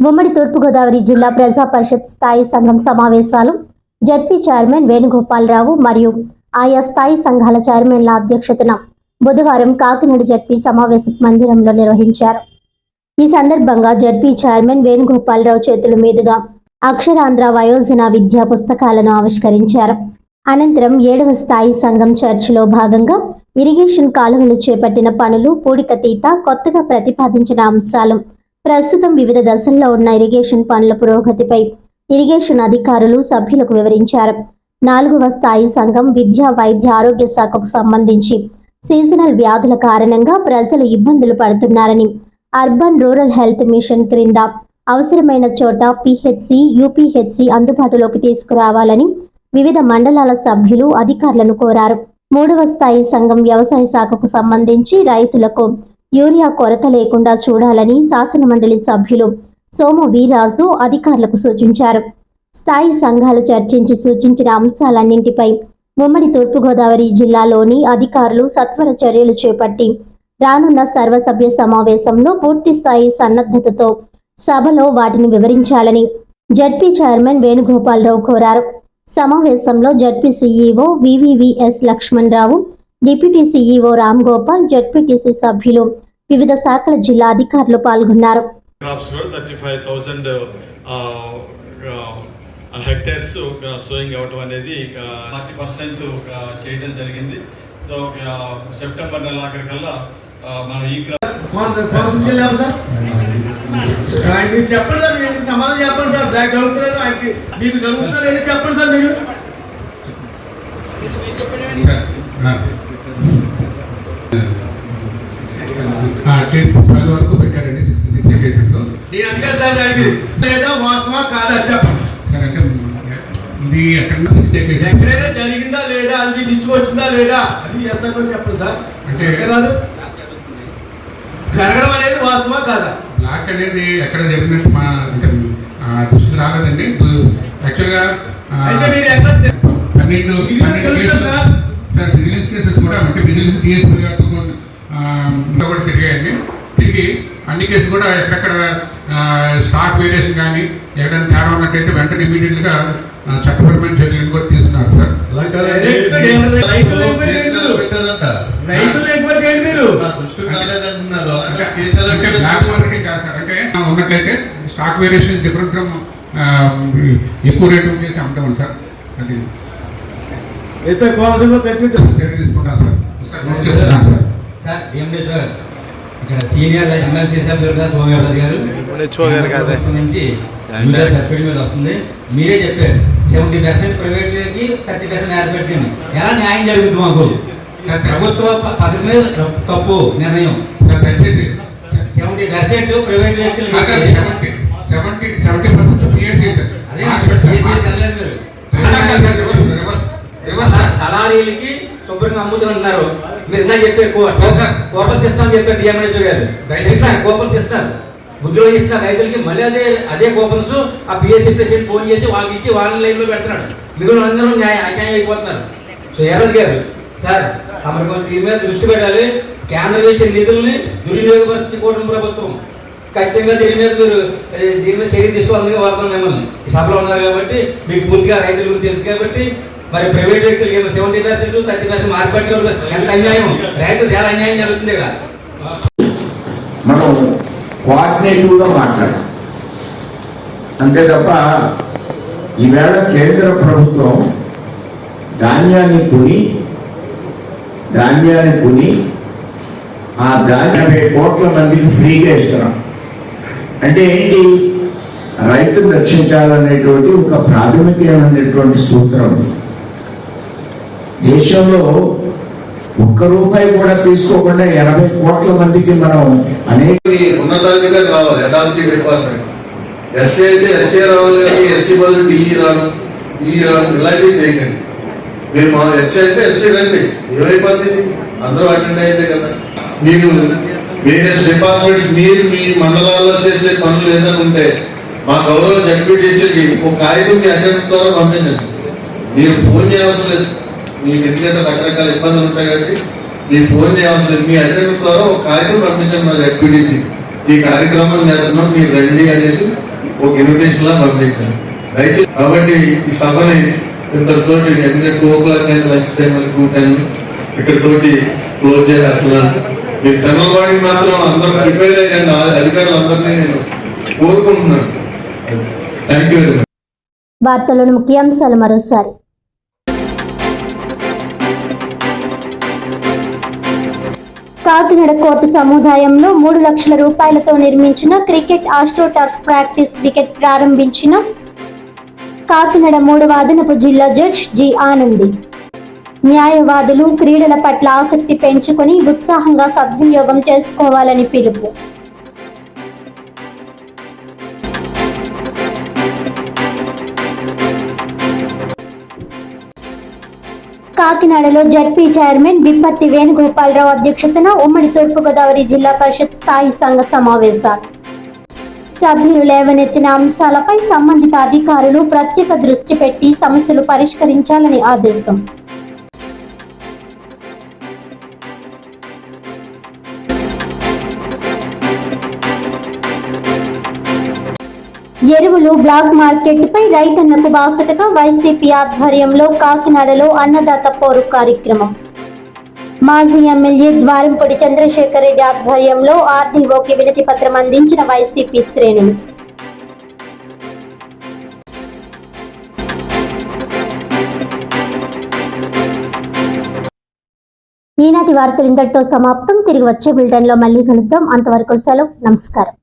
ఉమ్మడి తూర్పుగోదావరి జిల్లా ప్రజా పరిషత్ స్థాయి సంఘం సమావేశాలు. జడ్పీ చైర్మన్ వేణుగోపాలరావు మరియు ఆయా స్థాయి సంఘాల చైర్మన్ల అధ్యక్షతన బుధవారం కాకినాడ జడ్పీ సమావేశ మందిరంలో నిర్వహించారు. ఈ సందర్భంగా జడ్పీ చైర్మన్ వేణుగోపాలరావు చేతుల మీదుగా అక్షరాంధ్ర వయోజన విద్యా పుస్తకాలను ఆవిష్కరించారు. అనంతరం ఏడవ స్థాయి సంఘం చర్చిలో భాగంగా ఇరిగేషన్ కాలువలు చేపట్టిన పనులు పూడికతీత కొత్తగా ప్రతిపాదించిన అంశాలు ప్రస్తుతం వివిధ దశల్లో ఉన్న ఇరిగేషన్ పనుల పురోగతిపై ఇరిగేషన్ అధికారులు సభ్యులకు వివరించారు. నాలుగవ స్థాయి సంఘం విద్యా వైద్య ఆరోగ్య శాఖకు సంబంధించి సీజనల్ వ్యాధుల కారణంగా ప్రజలు ఇబ్బందులు పడుతున్నారని అర్బన్ రూరల్ హెల్త్ మిషన్ క్రింద అవసరమైన చోట పిహెచ్సి యూపీహెచ్సి అందుబాటులోకి తీసుకురావాలని వివిధ మండలాల సభ్యులు అధికారులను కోరారు. మూడవ స్థాయి సంఘం వ్యవసాయ శాఖకు సంబంధించి రైతులకు యూరియా కొరత లేకుండా చూడాలని శాసనమండలి సభ్యులు సోము వీరాజు అధికారులకు సూచించారు. స్థాయి సంఘాలు చర్చించి సూచించిన అంశాలన్నింటిపై ఉమ్మడి తూర్పుగోదావరి జిల్లాలోని అధికారులు సత్వర చర్యలు చేపట్టి రానున్న సర్వసభ్య సమావేశంలో పూర్తిస్థాయి సన్నద్ధతతో సభలో వాటిని వివరించాలని జడ్పీ చైర్మన్ వేణుగోపాలరావు కోరారు. సమావేశంలో ZP CEO VVVS Lakshman Rao deputy CEO Ram Gopal ZPTC సభ్యులు వివిధ శాఖల జిల్లా అధికారులు పాల్గొన్నారు. హెక్టేర్స్ సోయింగ్ అవ్వటం అనేది ఫార్టీ పర్సెంట్ చేయడం జరిగింది. సో సెప్టెంబర్ నెల ఆఖరికల్లా మనం ఈ చెప్పండి సార్ సమాధానం చెప్పండి సార్. జరుగుతలేదు ఆయనకి మీకు చెప్పండి సార్ మీరు. ట్వెల్వ్ వరకు పెట్టారండి సిక్స్ సిక్స్ కేసెస్. కాదా అంటే ఇది ఎక్కడ సిక్స్ కేసెస్. ఎక్కడైనా జరిగిందా లేదా అది మీ లిస్ట్ వచ్చిందా లేదా అది సార్ చెప్పండి సార్. అంటే- రాదు? జరగడం అనేది వాస్తవా కాదా? బ్లాక్ అనేది ఎక్కడ జరిగినట్టు మా అంటే దృష్టికి రాలేదండి. యాక్చువల్గా పన్నెండు పన్నెండు కేసులు సార్. విజిలెన్స్ కేసెస్ కూడా అంటే డిఎస్పీ గారితో ఇంకా కూడా తిరిగాయండి. తిరిగి అన్ని కేసులు కూడా ఎక్కడెక్కడ స్టాక్ వేరియేషన్ కానీ ఎక్కడైనా తేడా ఉన్నట్టయితే వెంటనే ఇమీడియట్గా చట్టపరమైన చర్యలు కూడా తీసుకున్నారు సార్. అంటే ఉన్నట్లయితే స్టాక్ వేరియేషన్ డిఫరెంట్ ఫ్రమ్ ఎక్కువ రేటు చేసి అమ్ముతాం సార్. అది తీసుకుంటాం సార్ సార్. నోట్ చేస్తున్నాను సార్. ఇక్కడ సీనియర్ ఎమ్మెల్సీ సభ్యులు గారు సోమయారాజు గారు నుంచి యూజర్ సబ్సిడీ మీద వస్తుంది మీరే చెప్పారు సెవెంటీ పర్సెంట్ ప్రైవేట్కి థర్టీ పర్సెంట్ మ్యారేజ్ ఎలా న్యాయం జరుగుతుంది మాకు ప్రభుత్వ పథకం మీద తప్పు- నిర్ణయం సెవెంటీ పర్సెంట్ ప్రైవేట్ వ్యక్తులు సెవెంటీ సెవెంటీ సెవెంటీ పర్సెంట్ అదే దళారీలకి శుభ్రంగా అమ్ముతున్నారు మీరు ఇందా చెప్పారు సార్, సార్. కోపలు ఇస్తామని చెప్పారు డిఎంహెచ్ఓ గారు. కోపలు ఇస్తారు బుద్ధిలో ఇస్తారు రైతులకి మళ్ళీ అదే అదే కోపల్స్ ఆ పిఎస్సీ ప్రెసిడెంట్ ఫోన్ చేసి వాళ్ళకి ఇచ్చి వాళ్ళ లైన్లో పెడుతున్నాడు. మిగిలిన అందరూ న్యాయం అన్యాయం అయిపోతున్నారు. సో ఎర్రజ్ గారు సార్ తమరు కొంచెం దీని మీద దృష్టి పెట్టాలి. కేంద్రం ఇచ్చిన నిధుల్ని దుర్వినియోగపరిచి కూటమి ప్రభుత్వం ఖచ్చితంగా దీని మీద మీరు దీని మీద చర్య తీసుకోవాలని కోరుతున్నాం మిమ్మల్ని. ఈ సభలో ఉన్నారు కాబట్టి మీకు పూర్తిగా రైతుల గురించి తెలుసు కాబట్టి మరి ప్రైవేట్ వ్యక్తులకి ఏమో seventy percent thirty percent market ఎంత అన్యాయం? రైతులు చాలా అన్యాయం జరుగుతుంది కదా. మనం కోఆర్డినేటివ్గా మాట్లాడాలి అంతే తప్ప ఈవేళ కేంద్ర ప్రభుత్వం ధాన్యాన్ని కొని ధాన్యాన్ని కొని ఆ ధాన్యం కోట్ల మందికి ఫ్రీగా ఇస్తున్నాం. అంటే ఏంటి? రైతును రక్షించాలనేటువంటి ఒక ప్రాథమికమైనటువంటి సూత్రం. ఉంది దేశంలో ఒక్క రూపాయి కూడా తీసుకోకుండా ఎనభై కోట్ల మందికి మనం అనేక ఉన్నతాధికారి రావాలి అడాప్టీ డిపార్ట్మెంట్. ఎస్సీ అయితే ఎస్సీ రావాలి కానీ ఎస్సీ బదులు డిఈ రాను ఈ రాను ఇలాంటివి చేయకండి. మీరు మా ఎస్సీ అంటే ఎస్సీ రండి. ఏమైపోతుంది అందరూ అటెండ్ అయ్యేది కదా. మీరు వేరియస్ డిపార్ట్మెంట్స్ మీరు మీ మండలాల్లో చేసే పనులు ఏదైనా ఉంటే మా గౌరవ జడ్పీటీసీకి ఒక కాగితం మీ అటెండ్ ద్వారా పంపించండి. మీరు ఫోన్ చేయవలసిన లేదు. మీకు ఎందుకంటే రకరకాల ఇబ్బందులు ఉంటాయి కాబట్టి మీరు ఫోన్ చేయవలసిన లేదు మీ అటెండెంట్ ద్వారా ఒక కాగితం పంపించండి మా ఎక్విటీసీ ఈ కార్యక్రమం చేస్తున్నాం మీరు రండి అనేసి ఒక ఇన్విటేషన్ లా పంపించాను అయితే కాబట్టి ఈ సభని ఇంతటితో ఎందుకంటే టూ ఓ క్లాక్ అయితే లంచ్ టైం టూ టైం ఇక్కడతోటి క్లోజ్ చేస్తున్నాను మీరు జనరల్ బాడీ మాత్రం అందరూ ప్రిపేర్ అయ్యండి అధికారులు అందరినీ నేను కోరుకుంటున్నాను. థ్యాంక్ యూ వెరీ మచ్ వార్తలను ముఖ్యాంశాలు మరోసారి. కాకినాడ కోర్టు సముదాయంలో మూడు లక్షల రూపాయలతో నిర్మించిన క్రికెట్ ఆస్ట్రోటర్ఫ్ ప్రాక్టీస్ వికెట్ ప్రారంభించిన కాకినాడ మూడవ అదనపు జిల్లా జడ్జ్ జి ఆనంది. న్యాయవాదులు క్రీడల పట్ల ఆసక్తి పెంచుకొని ఉత్సాహంగా సద్వినియోగం చేసుకోవాలని పిలుపు. కాకినాడలో జడ్పీ చైర్మన్ విప్పత్తి వేణుగోపాలరావు అధ్యక్షతన ఉమ్మడి తూర్పుగోదావరి జిల్లా పరిషత్ స్థాయి సంఘ సమావేశాలు సభ్యులు లేవనెత్తిన అంశాలపై సంబంధిత అధికారులు ప్రత్యేక దృష్టి పెట్టి సమస్యలు పరిష్కరించాలని ఆదేశం. ఎరువులు బ్లాక్ మార్కెట్ పై రైతన్నకు బాసటగా వైసీపీ ఆధ్వర్యంలో కాకినాడలో అన్నదాత పోరు కార్యక్రమం. మాజీ ఎమ్మెల్యే ద్వారంపూడి చంద్రశేఖర్ రెడ్డి ఆధ్వర్యంలో ఆర్డీఓకి వినతి పత్రం అందించిన వైసీపీ శ్రేణులు. ఈనాటి వార్తలు ఇంతటితో సమాప్తం. తిరిగి వచ్చే బిల్డన్లో మళ్ళీ కలుద్దాం. అంతవరకు సెలవు. నమస్కారం.